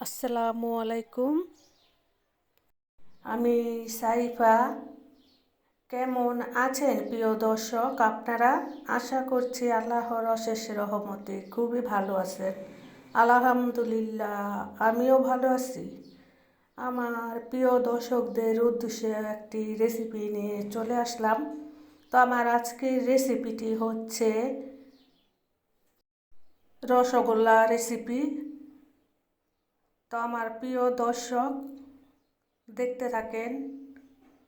আসসালামু আলাইকুম। আমি সাইফা। কেমন আছেন প্রিয় দর্শক? আপনারা আশা করছি আল্লাহর অশেষ রহমতে খুবই ভালো আছেন। আলহামদুলিল্লাহ, আমিও ভালো আছি। আমার প্রিয় দর্শকদের উদ্দেশ্যে একটি রেসিপি নিয়ে চলে আসলাম। তো আমার আজকের রেসিপিটি হচ্ছে রসগোল্লা রেসিপি তো আমার প্রিয় দর্শক, দেখতে থাকেন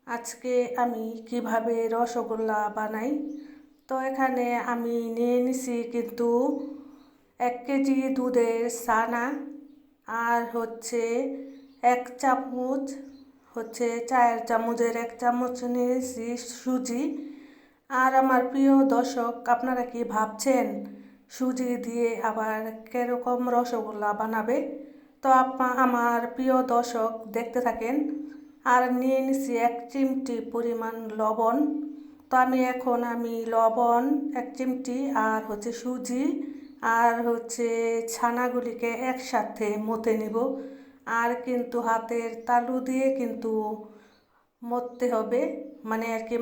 আজকে আমি কীভাবে রসগোল্লা বানাই। তো এখানে আমি নিয়ে নিছি কিন্তু এক কেজি দুধের সানা আর হচ্ছে এক চামচ, হচ্ছে চায়ের চামচের এক চামচ নিয়েছি সুজি। আর আমার প্রিয় দর্শক, আপনারা কি ভাবছেন সুজি দিয়ে আবার কীরকম রসগোল্লা বানাবে? তো আমার প্রিয় দর্শক দেখতে থাকেন। আর নিয়ে নিছি এক চিমটি পরিমাণ লবণ। তো আমি এখন আমি লবণ, এক চিমটি, আর হচ্ছে সুজি, আর হচ্ছে ছানাগুলিকে একসাথে মতে নিব। আর কিন্তু হাতের তালু দিয়ে কিন্তু মরতে হবে। মানে আর কি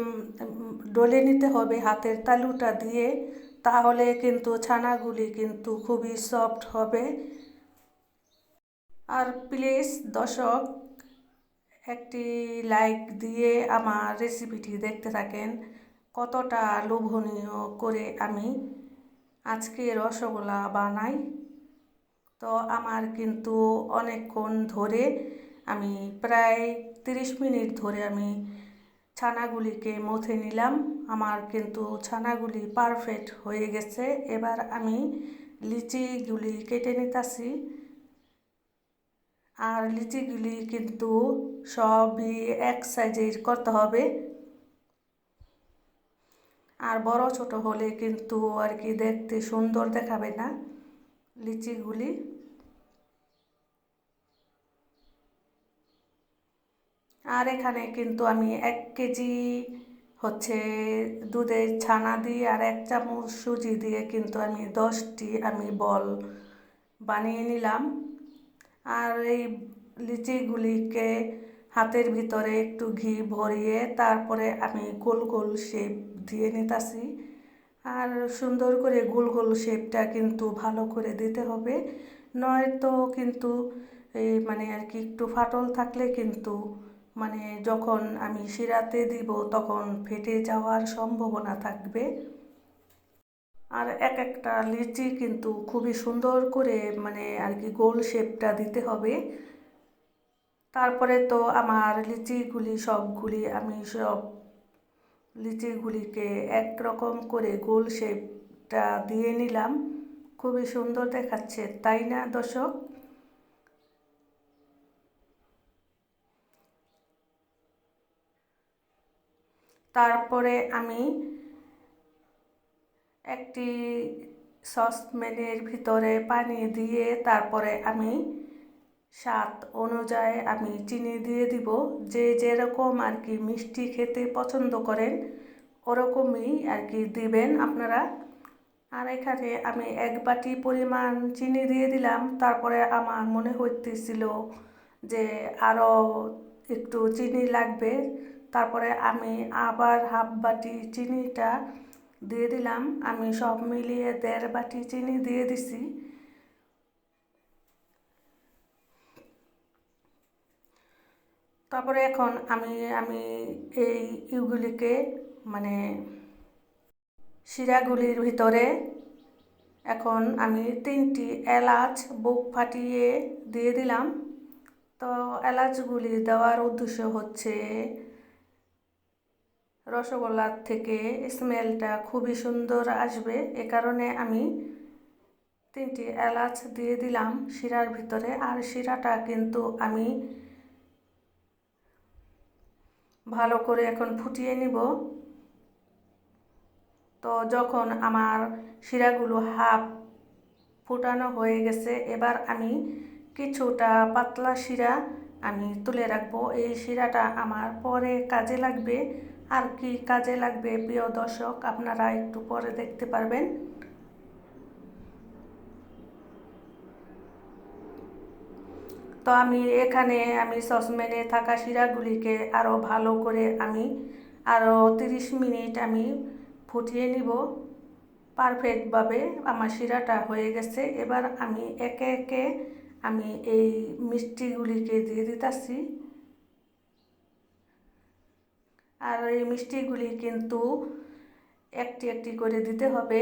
ডলে নিতে হবে হাতের তালুটা দিয়ে। তাহলে কিন্তু ছানাগুলি কিন্তু খুবই সফট হবে। আর প্লিজ দর্শক, একটি লাইক দিয়ে আমার রেসিপিটি দেখতে থাকেন। কতটা লোভনীয় করে আমি আজকে রসগোল্লা বানাই। তো আমার কিন্তু অনেকক্ষণ ধরে আমি প্রায় তিরিশ মিনিট ধরে আমি ছানাগুলিকে মথে নিলাম। আমার কিন্তু ছানাগুলি পারফেক্ট হয়ে গেছে। এবার আমি লিচিগুলি কেটে নিতেছি। আর লিচিগুলি কিন্তু সবই এক সাইজের করতে হবে। আর বড় ছোট হলে কিন্তু আর কি দেখতে সুন্দর দেখাবে না লিচিগুলি। আর এখানে কিন্তু আমি এক কেজি হচ্ছে দুধের ছানা দিয়ে আর এক চামচ সুজি দিয়ে কিন্তু আমি দশটি আমি বল বানিয়ে নিলাম। আর এই লিচিগুলিকে হাতের ভিতরে একটু ঘি ভরিয়ে তারপরে আমি গোল গোল শেপ দিয়ে নিতাছি। আর সুন্দর করে গোল গোল শেপটা কিন্তু ভালো করে দিতে হবে। নয়তো কিন্তু এই মানে আর কি একটু ফাটল থাকলে কিন্তু মানে যখন আমি শিরাতে দিব তখন ফেটে যাওয়ার সম্ভাবনা থাকবে। আর এক একটা লিচি কিন্তু খুবই সুন্দর করে মানে আর কি গোল শেপটা দিতে হবে। তারপরে তো আমার লিচিগুলি সবগুলি আমি সব লিচিগুলিকে একরকম করে গোল শেপটা দিয়ে নিলাম। খুবই সুন্দর দেখাচ্ছে, তাই না দর্শক? তারপরে আমি একটি সসপ্যানের ভিতরে পানি দিয়ে তারপরে আমি স্বাদ অনুযায়ী আমি চিনি দিয়ে দিব। যে যেরকম আর কি মিষ্টি খেতে পছন্দ করেন, ওরকমই আর কি দিবেন আপনারা। আর এখানে আমি এক বাটি পরিমাণ চিনি দিয়ে দিলাম। তারপরে আমার মনে হইতেছিল যে আরও একটু চিনি লাগবে। তারপরে আমি আবার হাফ বাটি চিনিটা দিয়ে দিলাম। আমি সব মিলিয়ে দেড় বাটি চিনি দিয়ে দিছি। তারপরে এখন আমি আমি এই ইউগুলিকে মানে শিরাগুলির ভিতরে এখন আমি তিনটি এলাচ বুক ফাটিয়ে দিয়ে দিলাম। তো এলাচগুলি দেওয়ার উদ্দেশ্য হচ্ছে রসগোল্লার থেকে স্মেলটা খুবই সুন্দর আসবে। এ কারণে আমি তিনটি এলাচ দিয়ে দিলাম শিরার ভিতরে। আর শিরাটা কিন্তু আমি ভালো করে এখন ফুটিয়ে নিব। তো যখন আমার শিরাগুলো হাফ ফুটানো হয়ে গেছে, এবার আমি কিছুটা পাতলা শিরা আমি তুলে রাখব। এই শিরাটা আমার পরে কাজে লাগবে। আর কি কাজে লাগবে, প্রিয় দর্শক? আপনারা একটু পরে দেখতে পারবেন। তো আমি এখানে আমি সসম্যানে থাকা শিরাগুলিকে আরও ভালো করে আমি আরও তিরিশ মিনিট আমি ফুটিয়ে নিব। পারফেক্টভাবে আমার শিরাটা হয়ে গেছে। এবার আমি একে একে আমি এই মিষ্টিগুলিকে দিয়ে দিতেছি। আর এই মিষ্টিগুলি কিন্তু একটি একটি করে দিতে হবে।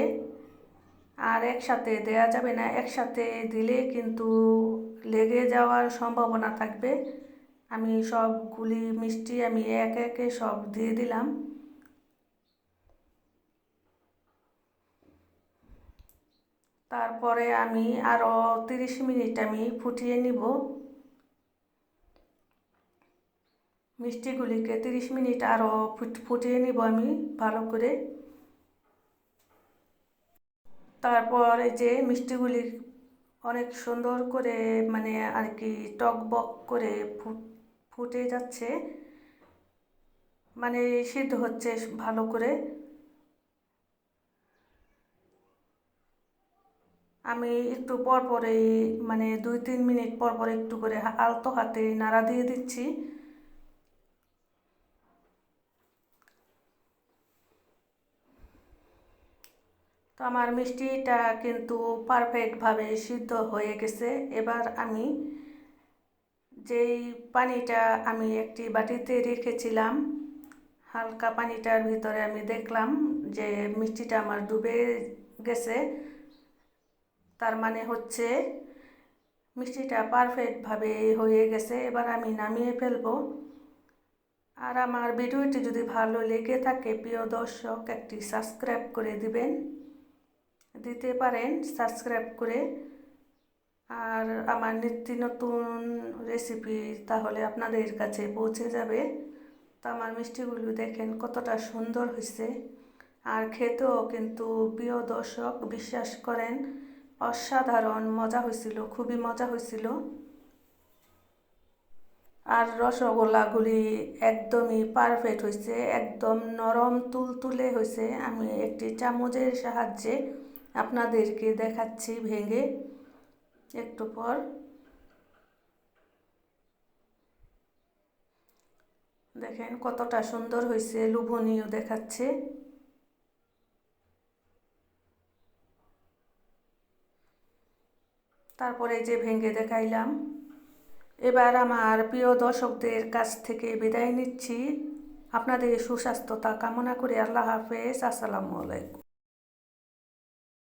আর একসাথে দেয়া যাবে না, একসাথে দিলে কিন্তু লেগে যাওয়ার সম্ভাবনা থাকবে। আমি সবগুলি মিষ্টি আমি এক একে সব দিয়ে দিলাম। তারপরে আমি আরও তিরিশ মিনিট আমি ফুটিয়ে নিব। মিষ্টিগুলিকে তিরিশ মিনিট আরও ফুটিয়ে নিব আমি ভালো করে। তারপর এই যে মিষ্টিগুলি অনেক সুন্দর করে মানে আর কি টক বক করে ফুটে যাচ্ছে। মানে সিদ্ধ হচ্ছে ভালো করে। আমি একটু পর পরে মানে দুই তিন মিনিট পর পর একটু করে আলতো হাতে নাড়া দিয়ে দিচ্ছি। আমার মিষ্টিটা কিন্তু পারফেক্টভাবে সিদ্ধ হয়ে গেছে। এবার আমি যেই পানিটা আমি একটি বাটিতে রেখেছিলাম, হালকা পানিটার ভিতরে আমি দেখলাম যে মিষ্টিটা আমার ডুবে গেছে। তার মানে হচ্ছে মিষ্টিটা পারফেক্টভাবে হয়ে গেছে। এবার আমি নামিয়ে ফেলব। আর আমার ভিডিওটি যদি ভালো লেগে থাকে, প্রিয় দর্শক, একটি সাবস্ক্রাইব করে দিবেন। দিতে পারেন সাবস্ক্রাইব করে। আর আমার নিত্য নতুন রেসিপি তাহলে আপনাদের কাছে পৌঁছে যাবে। তো আমার মিষ্টিগুলো দেখেন কতটা সুন্দর হয়েছে। আর খেতেও কিন্তু প্রিয় দর্শক, বিশ্বাস করেন, অসাধারণ মজা হয়েছিল, খুবই মজা হয়েছিল। আর রসগোল্লাগুলি একদমই পারফেক্ট হয়েছে, একদম নরম, তুলতুলে হয়েছে। আমি একটি চামচের সাহায্যে আপনাদেরকে দেখাচ্ছি ভেঙে। একটু পর। দেখেন কতটা সুন্দর হয়েছে লুভনীয় দেখাচ্ছে। তারপরে যে ভেঙে দেখাইলাম। এবার আমার প্রিয় দর্শকদের কাছ থেকে বিদায় নিচ্ছি। আপনাদের সুস্বাস্থ্যতা কামনা করে। আল্লাহ হাফেজ। আসসালামু আলাইকুম।